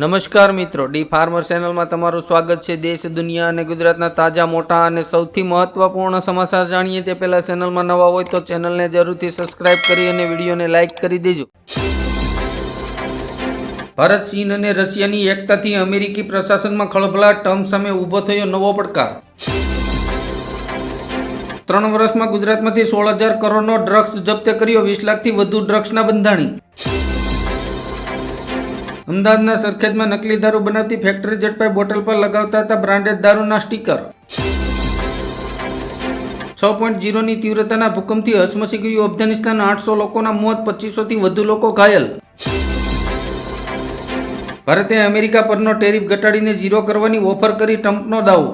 નમસ્કાર મિત્રો, D farmer ચેનલમાં તમારું સ્વાગત છે. દેશ, દુનિયા અને ગુજરાતના તાજા, મોટા અને સૌથી મહત્વપૂર્ણ સમાચાર જાણીએ તે પહેલા ચેનલમાં નવા હોય તો ચેનલને જરૂરથી સબસ્ક્રાઇબ કરી અને વિડીયોને લાઇક કરી દેજો. ભારત, ચીન અને રશિયાની એકતાથી અમેરિકી પ્રશાસનમાં ખળભળાટ ટર્મ સામે ઊભો થયો નવો પડકાર. ત્રણ વર્ષમાં ગુજરાતમાંથી સોળ હજાર કરોડનો ડ્રગ્સ જપ્ત કર્યો, વીસ લાખથી વધુ ડ્રગ્સના બંધાણી. અમદાવાદના સરખેજમાં નકલી દારૂ બનાવતી ફેક્ટરી ઝડપાઈ બોટલ પર લગાવતા હતા બ્રાન્ડેડ દારૂના સ્ટીકર છ પોઈન્ટ જીરોની તીવ્રતાના ભૂકંપથી હસમસી ગયું અફઘાનિસ્તાન. આઠસો લોકોના મોત, પચીસોથી વધુ લોકો ઘાયલ. ભારતે અમેરિકા પરનો ટેરિફ ઘટાડીને ઝીરો કરવાની ઓફર કરી ટ્રમ્પનો દાવો.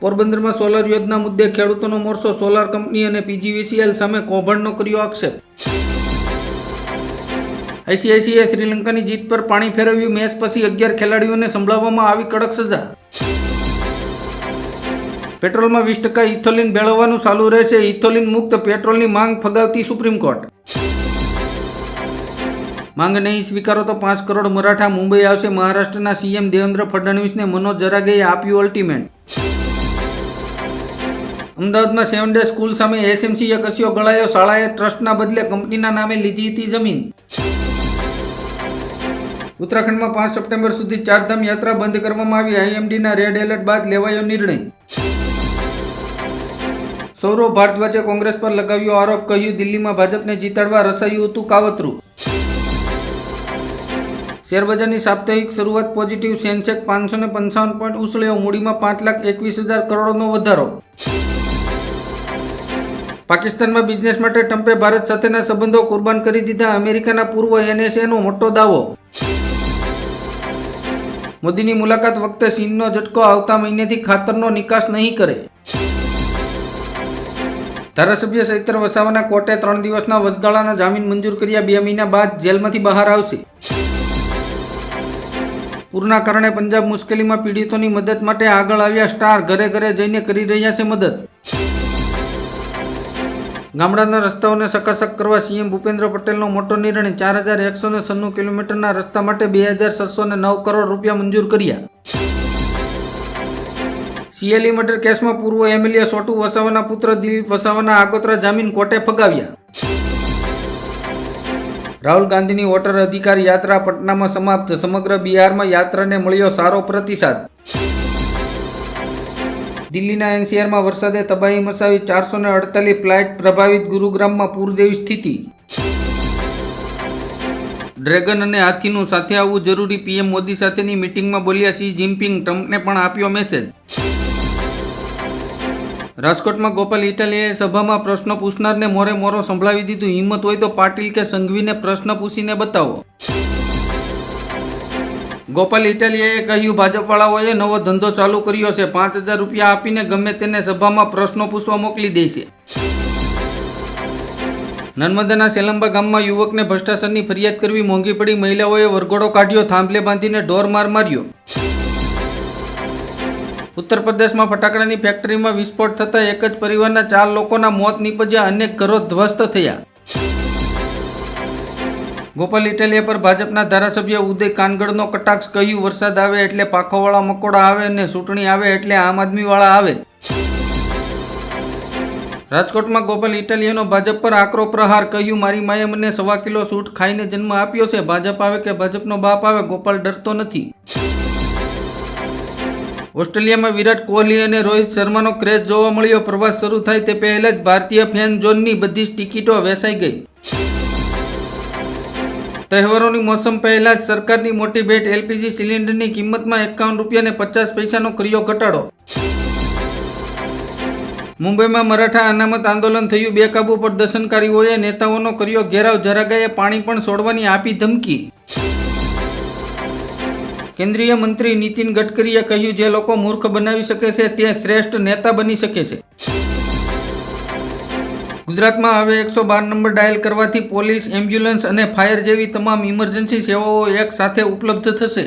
પોરબંદરમાં સોલર યોજના મુદ્દે ખેડૂતોનો મોરસો સોલાર કંપની અને પીજીવીસીએલ સામે કૌભાંડનો કર્યો આક્ષેપ. આઈસીઆઈસીએ શ્રીલંકાની જીત પર પાણી ફેરવ્યું. મેચ પછી અગિયાર ખેલાડીઓને સંભળાવવામાં આવી કડક સજા. પેટ્રોલમાં વીસ ટકા ઇથોલિન ભેળવવાનું ચાલુ રહેશે. ઇથોલિન મુક્ત પેટ્રોલની માંગ ફગાવતી સુપ્રીમ કોર્ટ. માંગ નહીં સ્વીકારો તો પાંચ કરોડ મરાઠા મુંબઈ આવશે. મહારાષ્ટ્રના સીએમ દેવેન્દ્ર ફડણવીસને મનોજ જરાગેએ આપ્યું અલ્ટિમેટ અમદાવાદમાં સેવન ડે સ્કૂલ સામે એસએમસીએ કસ્યો ગળાયો. શાળાએ ટ્રસ્ટના બદલે કંપનીના નામે લીધી હતી જમીન. ઉત્તરાખંડમાં પાંચ સપ્ટેમ્બર સુધી ચારધામ યાત્રા બંધ કરવામાં આવી. આઈએમડીના રેડ એલર્ટ બાદ લેવાયો નિર્ણય. સૌરવ ભારદ્વાજે કોંગ્રેસ પર લગાવ્યો આરોપ, કહ્યું, દિલ્હીમાં ભાજપને જીતાડવા રસાયું હતું કાવતરું. શેરબજારની સાપ્તાહિક શરૂઆત પોઝિટિવ. સેન્સેક્સ પાંચસો ને પંચાવન પોઈન્ટ ઉછળ્યો. મૂડીમાં પાંચ લાખ એકવીસ હજાર કરોડનો વધારો. પાકિસ્તાનમાં બિઝનેસ માટે ટ્રમ્પે ભારત સાથેના સંબંધો કુરબાન કરી દીધા. અમેરિકાના પૂર્વ એનએસએનો મોટો દાવો. મોદીની મુલાકાત વખતે ચીનનો ઝટકો આવતા મહિનેથી ખાતરનો નિકાસ નહીં કરે. ધારાસભ્ય સૈતર વસાવાના કોર્ટે ત્રણ દિવસના વચગાળાના જામીન મંજૂર કર્યા બે મહિના બાદ જેલમાંથી બહાર આવશે. પૂરના કારણે પંજાબ મુશ્કેલીમાં પીડિતોની મદદ માટે આગળ આવ્યા સ્ટાર ઘરે ઘરે જઈને કરી રહ્યા છે મદદ. ગામડાના રસ્તાઓને સકાસક કરવા સીએમ ભૂપેન્દ્ર પટેલનો મોટો નિર્ણય ચાર હજાર એકસો ને સન્નું કિલોમીટરના રસ્તા માટે બે હજાર છસો ને નવ કરોડ રૂપિયા મંજૂર કર્યા. સીએલઈ મર્ડર કેસમાં પૂર્વ એમએલએ સોટુ વસાવાના પુત્ર દિલીપ વસાવાના આગોતરા જામીન કોર્ટે ફગાવ્યા. રાહુલ ગાંધીની વોટર અધિકાર યાત્રા પટનામાં સમાપ્ત, સમગ્ર બિહારમાં યાત્રાને મળ્યો સારો પ્રતિસાદ. દિલ્હીના એનસીઆરમાં વરસાદે તબાહી મચાવી ચારસો ને અડતાલીસ ફ્લાઇટ પ્રભાવિત ગુરુગ્રામમાં પૂર જેવી સ્થિતિ. ડ્રેગન અને હાથીનું સાથે આવવું જરૂરી, પીએમ મોદી સાથેની મિટિંગમાં બોલ્યા સી જિનપિંગ, ટ્રમ્પને પણ આપ્યો મેસેજ. રાજકોટમાં ગોપાલ ઇટાલિયાએ સભામાં પ્રશ્ન પૂછનારને મોરે મોરો સંભળાવી દીધું. હિંમત હોય તો પાટીલ કે સંઘવીને પ્રશ્ન પૂછીને બતાવો. ગોપાલ ઇટાલિયાએ કહ્યું, ભાજપવાળાઓએ નવો ધંધો ચાલુ કર્યો છે. પાંચ હજાર રૂપિયા આપીને ગમે તેને સભામાં પ્રશ્નો પૂછવા મોકલી દે છે. નર્મદાના સેલંબા ગામમાં યુવકને ભ્રષ્ટાચારની ફરિયાદ કરવી મોંઘી પડી. મહિલાઓએ વરઘોડો કાઢ્યો, થાંભલે બાંધીને ઢોર માર માર્યો. ઉત્તર પ્રદેશમાં ફટાકડાની ફેક્ટરીમાં વિસ્ફોટ થતાં એક જ પરિવારના ચાર લોકોના મોત નીપજ્યા. અનેક ઘરો ધ્વસ્ત થયા. ગોપાલ ઇટાલિયા પર ભાજપના ધારાસભ્ય ઉદય કાનગડનો કટાક્ષ કહ્યું, વરસાદ આવે એટલે પાખોવાળા મકોડા આવે અને ચૂંટણી આવે એટલે આમ આદમીવાળા આવે. રાજકોટમાં ગોપાલ ઇટાલિયાનો ભાજપ પર આકરો પ્રહાર કહ્યું, મારી માએ મને સવા કિલો સૂટ ખાઈને જન્મ આપ્યો છે. ભાજપ આવે કે ભાજપનો બાપ આવે, ગોપાલ ડરતો નથી. ઓસ્ટ્રેલિયામાં વિરાટ કોહલી અને રોહિત શર્માનો ક્રેઝ જોવા મળ્યો. પ્રવાસ શરૂ થાય તે પહેલા જ ભારતીય ફેન ઝોનની બધી જ ટિકિટો વેચાઈ ગઈ. તહેવારોની મોસમ પહેલા જ સરકારની મોટી ભેટ એલપીજી સિલિન્ડરની કિંમતમાં એકાવન રૂપિયાને પચાસ પૈસાનો કર્યો ઘટાડો. મુંબઈમાં મરાઠા અનામત આંદોલન થયું. બેકાબુ પ્રદર્શનકારીઓએ નેતાઓનો કર્યો ઘેરાવ. જરાગાએ પાણી પણ છોડવાની આપી ધમકી. કેન્દ્રીય મંત્રી નીતિન ગડકરીએ કહ્યું, જે લોકો મૂર્ખ બનાવી શકે છે તે શ્રેષ્ઠ નેતા બની શકે છે. ગુજરાતમાં હવે એકસો બાર નંબર ડાયલ કરવાથી પોલીસ, એમ્બ્યુલન્સ અને ફાયર જેવી તમામ ઇમરજન્સી સેવાઓ એક સાથે ઉપલબ્ધ થશે.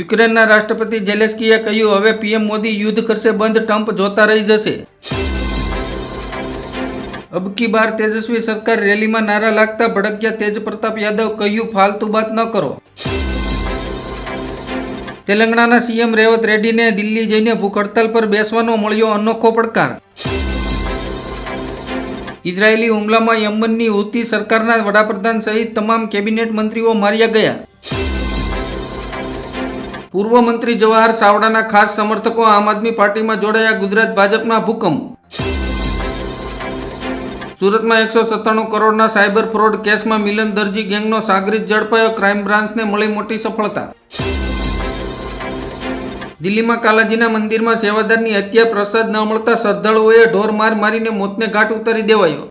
યુક્રેનના રાષ્ટ્રપતિ જેલેસ્કીએ કહ્યું, હવે પીએમ મોદી યુદ્ધ કરશે, બંધ ટ્રમ્પ જોતા રહી જશે. અબકી બાર તેજસ્વી સરકાર રેલીમાં નારા લાગતા ભડક્યા તેજ પ્રતાપ યાદવ કહ્યું, ફાલતુ બાત ન કરો. તેલંગાણાના સીએમ રેવત રેડ્ડીને દિલ્હી જઈને ભૂખ હડતાલ પર બેસવાનો મળ્યો અનોખો પડકાર. ઇઝરાયેલી હુમલામાં યમનની હુતી સરકારના વડાપ્રધાન સહિત તમામ કેબિનેટ મંત્રીઓ માર્યા ગયા. પૂર્વ મંત્રી જવાહર સાવડાના ખાસ સમર્થકો આમ આદમી પાર્ટીમાં જોડાયા ગુજરાત ભાજપના ભૂકંપ. સુરતમાં એકસો સત્તાણું કરોડના સાયબર ફ્રોડ કેસમાં મિલન દરજી ગેંગનો સાગરીત ઝડપાયો, ક્રાઇમ બ્રાન્ચને મળી મોટી સફળતા. દિલ્હીમાં કાલાજીના મંદિરમાં સેવાદારની હત્યા, પ્રસાદ ન મળતા શ્રદ્ધાળુઓએ ઢોર માર મારીને મોતને ઘાટ ઉતારી દેવાયો.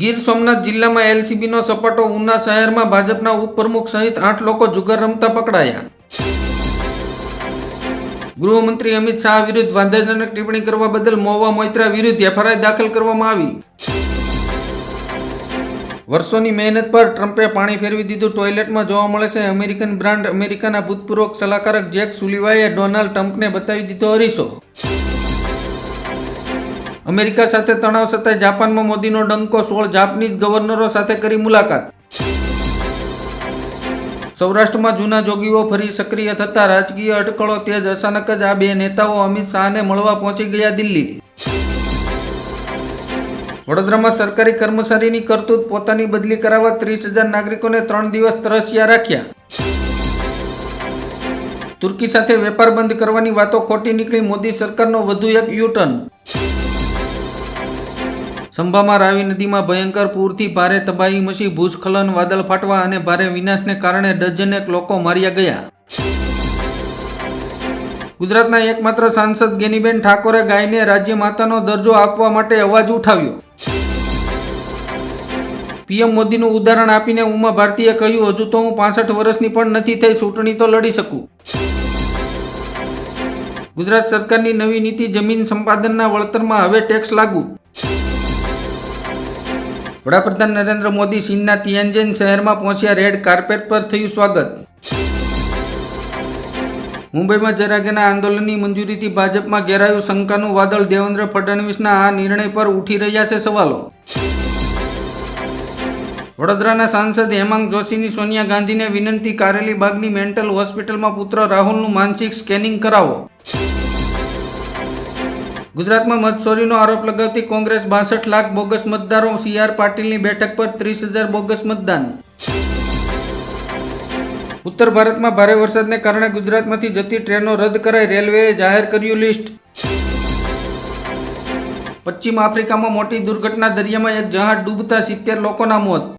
ગીર સોમનાથ જિલ્લામાં એલસીબીનો સપાટો ઉના શહેરમાં ભાજપના ઉપપ્રમુખ સહિત આઠ લોકો જુગાર રમતા પકડાયા. ગૃહમંત્રી અમિત શાહ વિરુદ્ધ વાંધાજનક ટિપ્પણી કરવા બદલ મોવા મોઇત્રા વિરુદ્ધ એફઆરઆઈ દાખલ કરવામાં આવી. વર્ષોની મહેનત પર ટ્રમ્પે પાણી ફેરવી દીધું. ટોયલેટમાં જોવા મળે છે, અમેરિકન બ્રાન્ડ અમેરિકાના ભૂતપૂર્વ સલાહકારક જેક સુલિવાએ ડોનાલ્ડ ટ્રમ્પને બતાવી દીધો અરીસો. અમેરિકા સાથે તણાવ છતાંય જાપાનમાં મોદીનો ડંકો, સોળ જાપાનીઝ ગવર્નરો સાથે કરી મુલાકાત. સૌરાષ્ટ્રમાં જૂના જોગીઓ ફરી સક્રિય થતા રાજકીય અટકળો, તેજ અચાનક જ આ બે નેતાઓ અમિત શાહને મળવા પહોંચી ગયા દિલ્હી. વડોદરામાં સરકારી કર્મચારીની કરતૂત પોતાની બદલી કરાવવા ત્રીસ હજાર નાગરિકોને ત્રણ દિવસ તરસ્યા રાખ્યા. તુર્કી સાથે વેપાર બંધ કરવાની વાતો ખોટી નીકળી, મોદી સરકારનો વધુ એક યુટર્ન. સંભામાં રાવી નદીમાં ભયંકર પૂરથી ભારે તબાહી મચી, ભૂસ્ખલન, વાદળ ફાટવા અને ભારે વિનાશને કારણે ડઝનેક લોકો માર્યા ગયા. ગુજરાતના એકમાત્ર સાંસદ ગેનીબેન ઠાકોરે ગાયને રાજ્ય માતાનો દરજ્જો આપવા માટે અવાજ ઉઠાવ્યો. પીએમ મોદીનું ઉદાહરણ આપીને ઉમા ભારતીએ કહ્યું, હજુ તો હું પાસઠ વર્ષની પણ નથી થઈ, ચૂંટણી તો લડી શકું. ગુજરાત સરકારની નવી નીતિ જમીન સંપાદનના વળતરમાં હવે ટેક્સ લાગુ. વડાપ્રધાન નરેન્દ્ર મોદી ચીનના તિયાનજેન શહેરમાં પહોંચ્યા રેડ કાર્પેટ પર થયું સ્વાગત. મુંબઈમાં જરાગેના આંદોલનની મંજૂરીથી ભાજપમાં ઘેરાયું શંકાનું વાદળ દેવેન્દ્ર ફડણવીસના આ નિર્ણય પર ઉઠી રહ્યા છે સવાલો. વડોદરાના સાંસદ હેમાંગ જોશીની સોનિયા ગાંધીને વિનંતી કારેલી બાગની મેન્ટલ હોસ્પિટલમાં પુત્ર રાહુલનું માનસિક સ્કેનિંગ કરાવો. ગુજરાતમાં મતચોરીનો આરોપ લગાવતી કોંગ્રેસ બાસઠ લાખ બોગસ મતદારો સીઆર પાટીલની બેઠક પર ત્રીસ હજાર બોગસ મતદાન. ઉત્તર ભારતમાં ભારે વરસાદને કારણે ગુજરાતમાંથી જતી ટ્રેનો રદ કરાઈ રેલવેએ જાહેર કર્યું લિસ્ટ. પશ્ચિમ આફ્રિકામાં મોટી દુર્ઘટના દરિયામાં એક જહાજ ડૂબતા સિત્તેર લોકોના મોત.